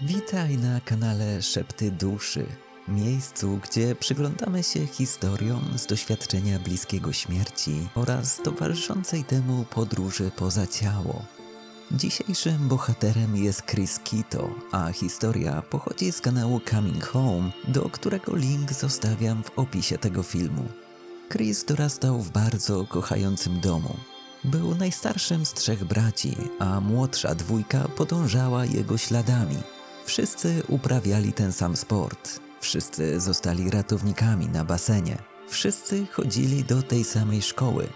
Witaj na kanale Szepty Duszy, miejscu, gdzie przyglądamy się historiom z doświadczenia bliskiego śmierci oraz towarzyszącej temu podróży poza ciało. Dzisiejszym bohaterem jest Chris Kito, a historia pochodzi z kanału Coming Home, do którego link zostawiam w opisie tego filmu. Chris dorastał w bardzo kochającym domu. Był najstarszym z trzech braci, a młodsza dwójka podążała jego śladami. Wszyscy uprawiali ten sam sport. Wszyscy zostali ratownikami na basenie. Wszyscy chodzili do tej samej szkoły.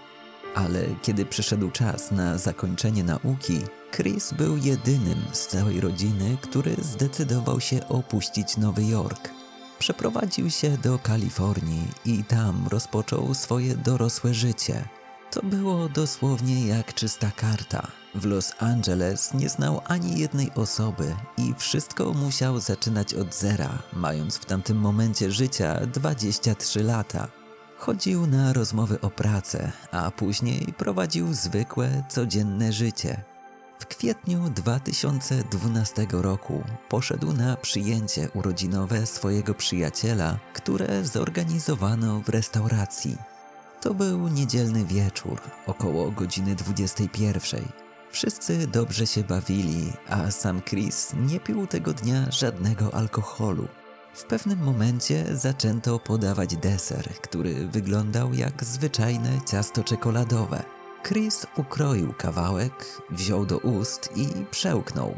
Ale kiedy przyszedł czas na zakończenie nauki, Chris był jedynym z całej rodziny, który zdecydował się opuścić Nowy Jork. Przeprowadził się do Kalifornii i tam rozpoczął swoje dorosłe życie. To było dosłownie jak czysta karta. W Los Angeles nie znał ani jednej osoby i wszystko musiał zaczynać od zera, mając w tamtym momencie życia 23 lata. Chodził na rozmowy o pracę, a później prowadził zwykłe, codzienne życie. W kwietniu 2012 roku poszedł na przyjęcie urodzinowe swojego przyjaciela, które zorganizowano w restauracji. To był niedzielny wieczór, około godziny 21. Wszyscy dobrze się bawili, a sam Chris nie pił tego dnia żadnego alkoholu. W pewnym momencie zaczęto podawać deser, który wyglądał jak zwyczajne ciasto czekoladowe. Chris ukroił kawałek, wziął do ust i przełknął.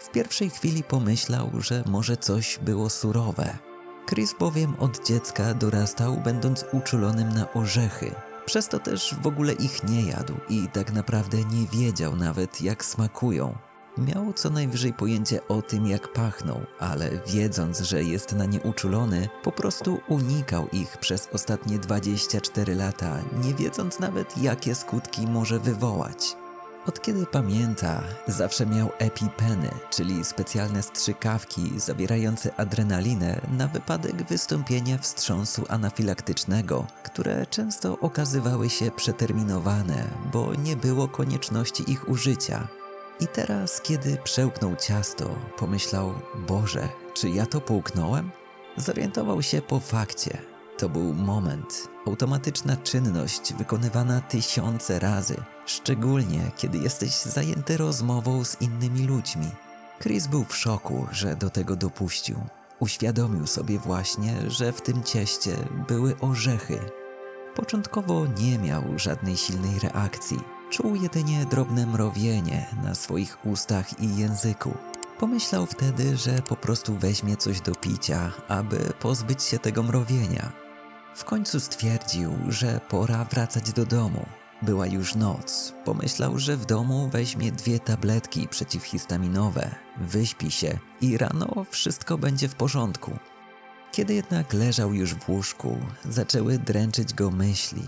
W pierwszej chwili pomyślał, że może coś było surowe. Chris bowiem od dziecka dorastał, będąc uczulonym na orzechy. Przez to też w ogóle ich nie jadł i tak naprawdę nie wiedział nawet, jak smakują. Miał co najwyżej pojęcie o tym, jak pachną, ale wiedząc, że jest na nie uczulony, po prostu unikał ich przez ostatnie 24 lata, nie wiedząc nawet, jakie skutki może wywołać. Od kiedy pamięta, zawsze miał epipeny, czyli specjalne strzykawki zawierające adrenalinę na wypadek wystąpienia wstrząsu anafilaktycznego, które często okazywały się przeterminowane, bo nie było konieczności ich użycia. I teraz, kiedy przełknął ciasto, pomyślał: Boże, czy ja to połknąłem? Zorientował się po fakcie. To był moment, automatyczna czynność wykonywana tysiące razy, szczególnie kiedy jesteś zajęty rozmową z innymi ludźmi. Chris był w szoku, że do tego dopuścił. Uświadomił sobie właśnie, że w tym cieście były orzechy. Początkowo nie miał żadnej silnej reakcji. Czuł jedynie drobne mrowienie na swoich ustach i języku. Pomyślał wtedy, że po prostu weźmie coś do picia, aby pozbyć się tego mrowienia. W końcu stwierdził, że pora wracać do domu. Była już noc. Pomyślał, że w domu weźmie dwie tabletki przeciwhistaminowe, wyśpi się i rano wszystko będzie w porządku. Kiedy jednak leżał już w łóżku, zaczęły dręczyć go myśli.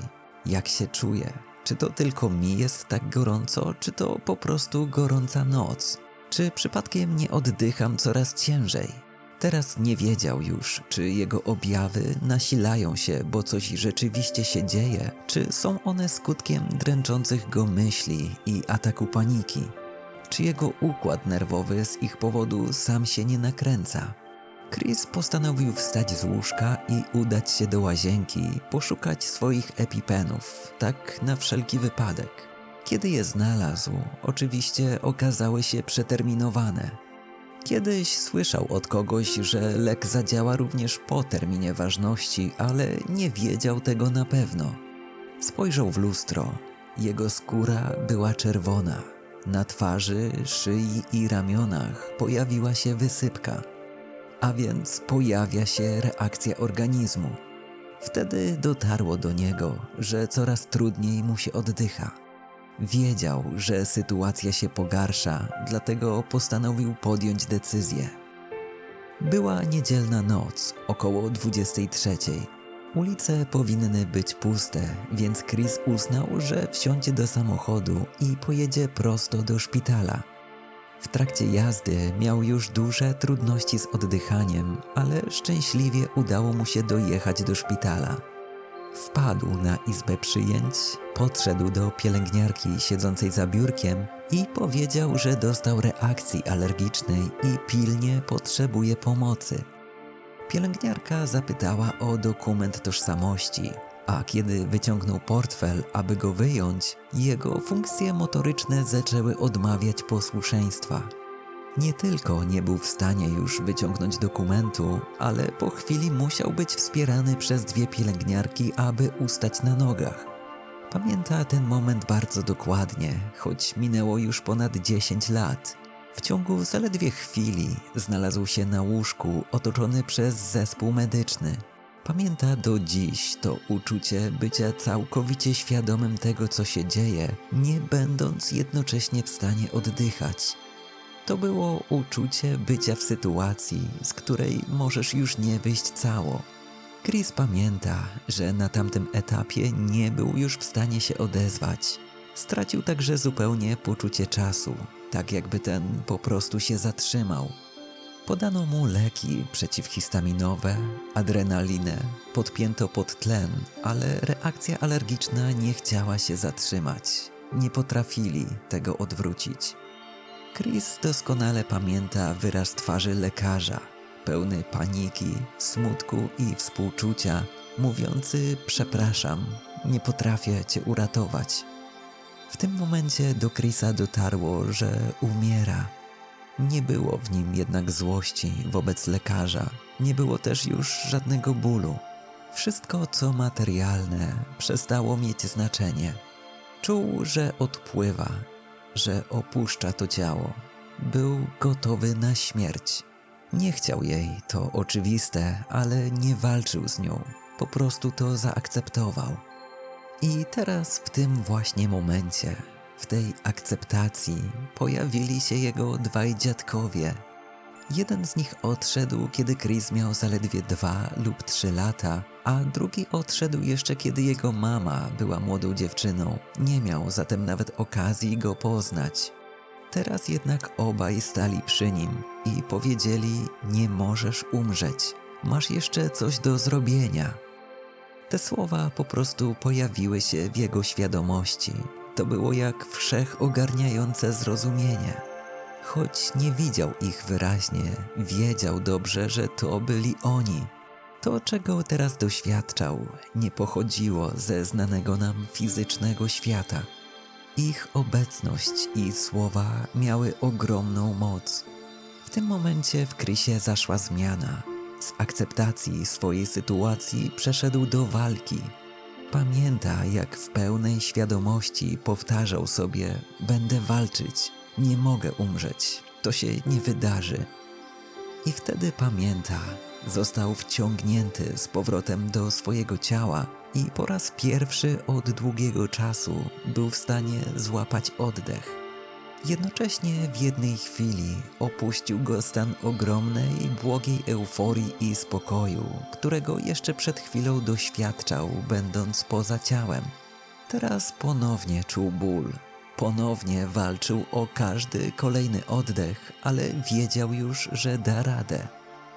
Jak się czuje? Czy to tylko mi jest tak gorąco, czy to po prostu gorąca noc? Czy przypadkiem nie oddycham coraz ciężej? Teraz nie wiedział już, czy jego objawy nasilają się, bo coś rzeczywiście się dzieje, czy są one skutkiem dręczących go myśli i ataku paniki. Czy jego układ nerwowy z ich powodu sam się nie nakręca? Chris postanowił wstać z łóżka i udać się do łazienki, poszukać swoich epipenów, tak na wszelki wypadek. Kiedy je znalazł, oczywiście okazały się przeterminowane. Kiedyś słyszał od kogoś, że lek zadziała również po terminie ważności, ale nie wiedział tego na pewno. Spojrzał w lustro. Jego skóra była czerwona. Na twarzy, szyi i ramionach pojawiła się wysypka a więc pojawia się reakcja organizmu. Wtedy dotarło do niego, że coraz trudniej mu się oddycha. Wiedział, że sytuacja się pogarsza, dlatego postanowił podjąć decyzję. Była niedzielna noc, około 23. Ulice powinny być puste, więc Chris uznał, że wsiądzie do samochodu i pojedzie prosto do szpitala. W trakcie jazdy miał już duże trudności z oddychaniem, ale szczęśliwie udało mu się dojechać do szpitala. Wpadł na izbę przyjęć, podszedł do pielęgniarki siedzącej za biurkiem i powiedział, że dostał reakcji alergicznej i pilnie potrzebuje pomocy. Pielęgniarka zapytała o dokument tożsamości, a kiedy wyciągnął portfel, aby go wyjąć, jego funkcje motoryczne zaczęły odmawiać posłuszeństwa. Nie tylko nie był w stanie już wyciągnąć dokumentu, ale po chwili musiał być wspierany przez dwie pielęgniarki, aby ustać na nogach. Pamięta ten moment bardzo dokładnie, choć minęło już ponad 10 lat. W ciągu zaledwie chwili znalazł się na łóżku otoczony przez zespół medyczny. Pamięta do dziś to uczucie bycia całkowicie świadomym tego, co się dzieje, nie będąc jednocześnie w stanie oddychać. To było uczucie bycia w sytuacji, z której możesz już nie wyjść cało. Chris pamięta, że na tamtym etapie nie był już w stanie się odezwać. Stracił także zupełnie poczucie czasu, tak jakby ten po prostu się zatrzymał. Podano mu leki przeciwhistaminowe, adrenalinę, podpięto pod tlen, ale reakcja alergiczna nie chciała się zatrzymać. Nie potrafili tego odwrócić. Chris doskonale pamięta wyraz twarzy lekarza, pełny paniki, smutku i współczucia, mówiący: Przepraszam, nie potrafię cię uratować. W tym momencie do Chrisa dotarło, że umiera. Nie było w nim jednak złości wobec lekarza, nie było też już żadnego bólu. Wszystko, co materialne, przestało mieć znaczenie. Czuł, że odpływa, że opuszcza to ciało. Był gotowy na śmierć. Nie chciał jej, to oczywiste, ale nie walczył z nią. Po prostu to zaakceptował. I teraz w tym właśnie momencie, w tej akceptacji, pojawili się jego dwaj dziadkowie. Jeden z nich odszedł, kiedy Chris miał zaledwie dwa lub trzy lata, a drugi odszedł jeszcze kiedy jego mama była młodą dziewczyną. Nie miał zatem nawet okazji go poznać. Teraz jednak obaj stali przy nim i powiedzieli: Nie możesz umrzeć, masz jeszcze coś do zrobienia. Te słowa po prostu pojawiły się w jego świadomości. To było jak wszechogarniające zrozumienie. Choć nie widział ich wyraźnie, wiedział dobrze, że to byli oni. To, czego teraz doświadczał, nie pochodziło ze znanego nam fizycznego świata. Ich obecność i słowa miały ogromną moc. W tym momencie w Krysie zaszła zmiana. Z akceptacji swojej sytuacji przeszedł do walki. Pamięta, jak w pełnej świadomości powtarzał sobie: Będę walczyć, nie mogę umrzeć, to się nie wydarzy. I wtedy pamięta, został wciągnięty z powrotem do swojego ciała i po raz pierwszy od długiego czasu był w stanie złapać oddech. Jednocześnie w jednej chwili opuścił go stan ogromnej, błogiej euforii i spokoju, którego jeszcze przed chwilą doświadczał, będąc poza ciałem. Teraz ponownie czuł ból, ponownie walczył o każdy kolejny oddech, ale wiedział już, że da radę.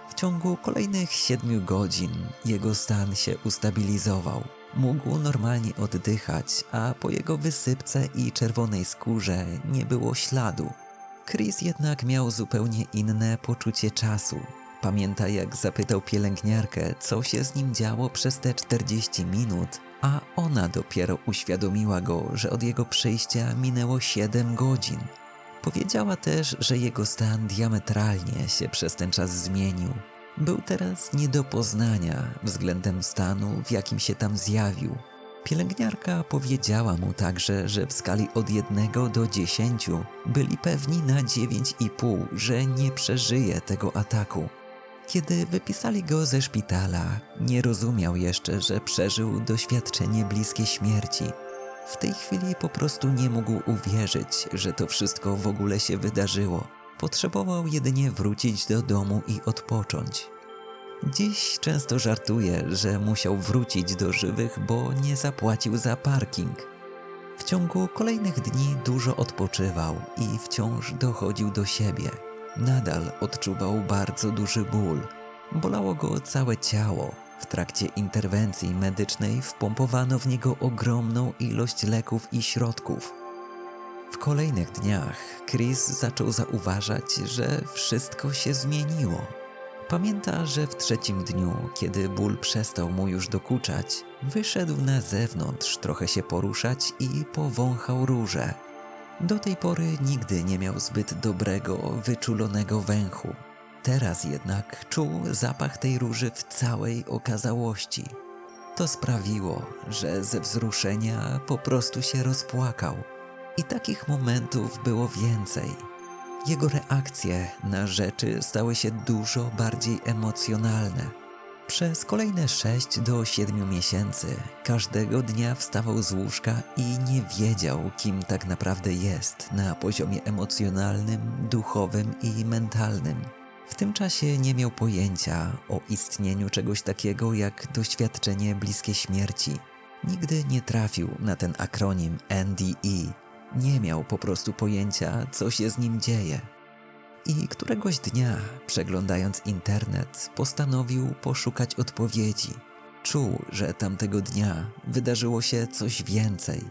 W ciągu kolejnych siedmiu godzin jego stan się ustabilizował. Mógł normalnie oddychać, a po jego wysypce i czerwonej skórze nie było śladu. Chris jednak miał zupełnie inne poczucie czasu. Pamięta, jak zapytał pielęgniarkę, co się z nim działo przez te 40 minut, a ona dopiero uświadomiła go, że od jego przyjścia minęło 7 godzin. Powiedziała też, że jego stan diametralnie się przez ten czas zmienił. Był teraz nie do poznania względem stanu, w jakim się tam zjawił. Pielęgniarka powiedziała mu także, że w skali od 1 do 10 byli pewni na 9,5, że nie przeżyje tego ataku. Kiedy wypisali go ze szpitala, nie rozumiał jeszcze, że przeżył doświadczenie bliskie śmierci. W tej chwili po prostu nie mógł uwierzyć, że to wszystko w ogóle się wydarzyło. Potrzebował jedynie wrócić do domu i odpocząć. Dziś często żartuje, że musiał wrócić do żywych, bo nie zapłacił za parking. W ciągu kolejnych dni dużo odpoczywał i wciąż dochodził do siebie. Nadal odczuwał bardzo duży ból. Bolało go całe ciało. W trakcie interwencji medycznej wpompowano w niego ogromną ilość leków i środków. W kolejnych dniach Chris zaczął zauważać, że wszystko się zmieniło. Pamięta, że w trzecim dniu, kiedy ból przestał mu już dokuczać, wyszedł na zewnątrz trochę się poruszać i powąchał róże. Do tej pory nigdy nie miał zbyt dobrego, wyczulonego węchu. Teraz jednak czuł zapach tej róży w całej okazałości. To sprawiło, że ze wzruszenia po prostu się rozpłakał. I takich momentów było więcej. Jego reakcje na rzeczy stały się dużo bardziej emocjonalne. Przez kolejne 6 do 7 miesięcy każdego dnia wstawał z łóżka i nie wiedział, kim tak naprawdę jest na poziomie emocjonalnym, duchowym i mentalnym. W tym czasie nie miał pojęcia o istnieniu czegoś takiego jak doświadczenie bliskie śmierci. Nigdy nie trafił na ten akronim NDE. Nie miał po prostu pojęcia, co się z nim dzieje. I któregoś dnia, przeglądając internet, postanowił poszukać odpowiedzi. Czuł, że tamtego dnia wydarzyło się coś więcej.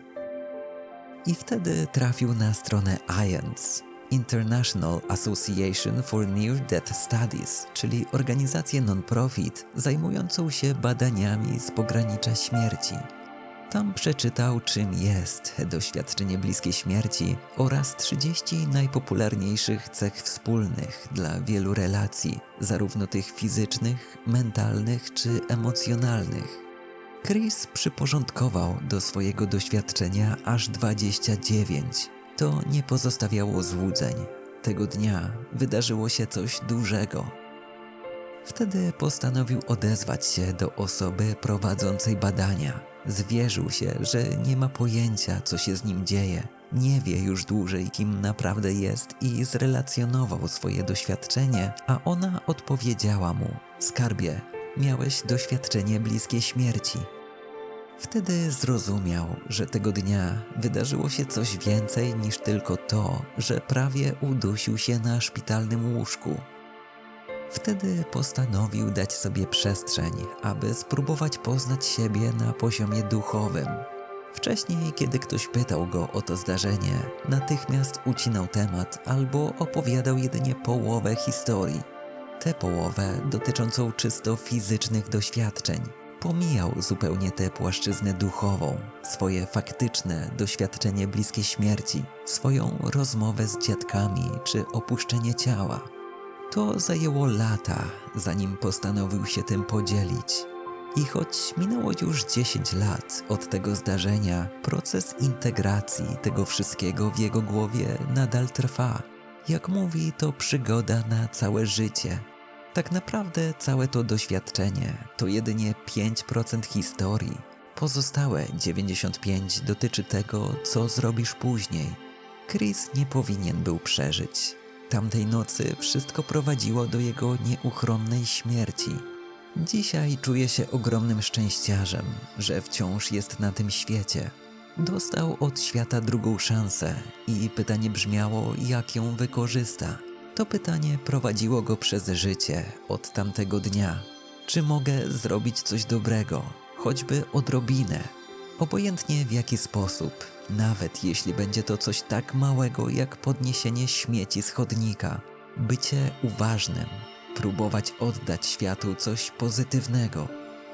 I wtedy trafił na stronę IANS, International Association for Near Death Studies, czyli organizację non-profit zajmującą się badaniami z pogranicza śmierci. Tam przeczytał, czym jest doświadczenie bliskiej śmierci oraz 30 najpopularniejszych cech wspólnych dla wielu relacji, zarówno tych fizycznych, mentalnych czy emocjonalnych. Chris przyporządkował do swojego doświadczenia aż 29. To nie pozostawiało złudzeń. Tego dnia wydarzyło się coś dużego. Wtedy postanowił odezwać się do osoby prowadzącej badania. Zwierzył się, że nie ma pojęcia, co się z nim dzieje. Nie wie już dłużej, kim naprawdę jest i zrelacjonował swoje doświadczenie, a ona odpowiedziała mu: Skarbie, miałeś doświadczenie bliskie śmierci. Wtedy zrozumiał, że tego dnia wydarzyło się coś więcej niż tylko to, że prawie udusił się na szpitalnym łóżku. Wtedy postanowił dać sobie przestrzeń, aby spróbować poznać siebie na poziomie duchowym. Wcześniej, kiedy ktoś pytał go o to zdarzenie, natychmiast ucinał temat albo opowiadał jedynie połowę historii. Tę połowę dotyczącą czysto fizycznych doświadczeń. Pomijał zupełnie tę płaszczyznę duchową, swoje faktyczne doświadczenie bliskie śmierci, swoją rozmowę z dziadkami czy opuszczenie ciała. To zajęło lata, zanim postanowił się tym podzielić. I choć minęło już 10 lat od tego zdarzenia, proces integracji tego wszystkiego w jego głowie nadal trwa. Jak mówi, to przygoda na całe życie. Tak naprawdę całe to doświadczenie to jedynie 5% historii. Pozostałe 95 dotyczy tego, co zrobisz później. Chris nie powinien był przeżyć. Tamtej nocy wszystko prowadziło do jego nieuchronnej śmierci. Dzisiaj czuje się ogromnym szczęściarzem, że wciąż jest na tym świecie. Dostał od świata drugą szansę i pytanie brzmiało, jak ją wykorzysta. To pytanie prowadziło go przez życie od tamtego dnia. Czy mogę zrobić coś dobrego, choćby odrobinę? Obojętnie w jaki sposób, nawet jeśli będzie to coś tak małego jak podniesienie śmieci z chodnika, bycie uważnym, próbować oddać światu coś pozytywnego.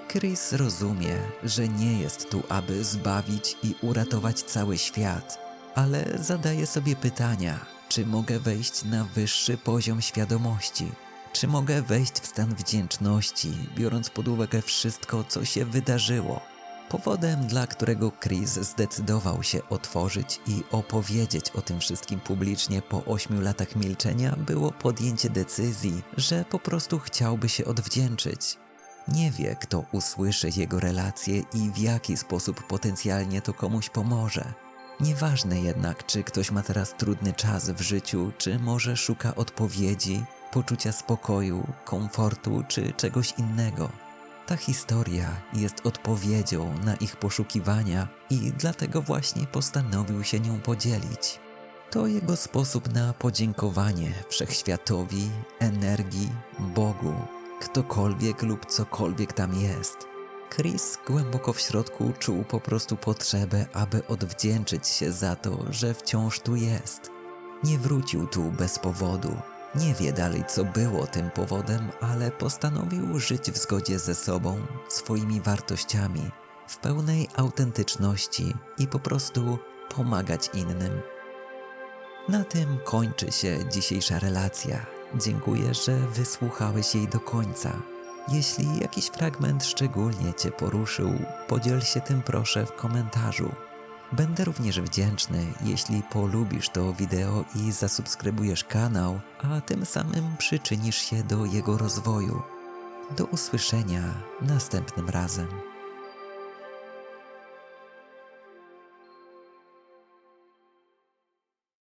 Chris rozumie, że nie jest tu, aby zbawić i uratować cały świat, ale zadaje sobie pytania, czy mogę wejść na wyższy poziom świadomości, czy mogę wejść w stan wdzięczności, biorąc pod uwagę wszystko, co się wydarzyło. Powodem, dla którego Chris zdecydował się otworzyć i opowiedzieć o tym wszystkim publicznie po ośmiu latach milczenia, było podjęcie decyzji, że po prostu chciałby się odwdzięczyć. Nie wie, kto usłyszy jego relacje i w jaki sposób potencjalnie to komuś pomoże. Nieważne jednak, czy ktoś ma teraz trudny czas w życiu, czy może szuka odpowiedzi, poczucia spokoju, komfortu czy czegoś innego. Ta historia jest odpowiedzią na ich poszukiwania i dlatego właśnie postanowił się nią podzielić. To jego sposób na podziękowanie wszechświatowi, energii, Bogu, ktokolwiek lub cokolwiek tam jest. Chris głęboko w środku czuł po prostu potrzebę, aby odwdzięczyć się za to, że wciąż tu jest. Nie wrócił tu bez powodu. Nie wie dalej, co było tym powodem, ale postanowił żyć w zgodzie ze sobą, swoimi wartościami, w pełnej autentyczności i po prostu pomagać innym. Na tym kończy się dzisiejsza relacja. Dziękuję, że wysłuchałeś jej do końca. Jeśli jakiś fragment szczególnie Cię poruszył, podziel się tym proszę w komentarzu. Będę również wdzięczny, jeśli polubisz to wideo i zasubskrybujesz kanał, a tym samym przyczynisz się do jego rozwoju. Do usłyszenia następnym razem.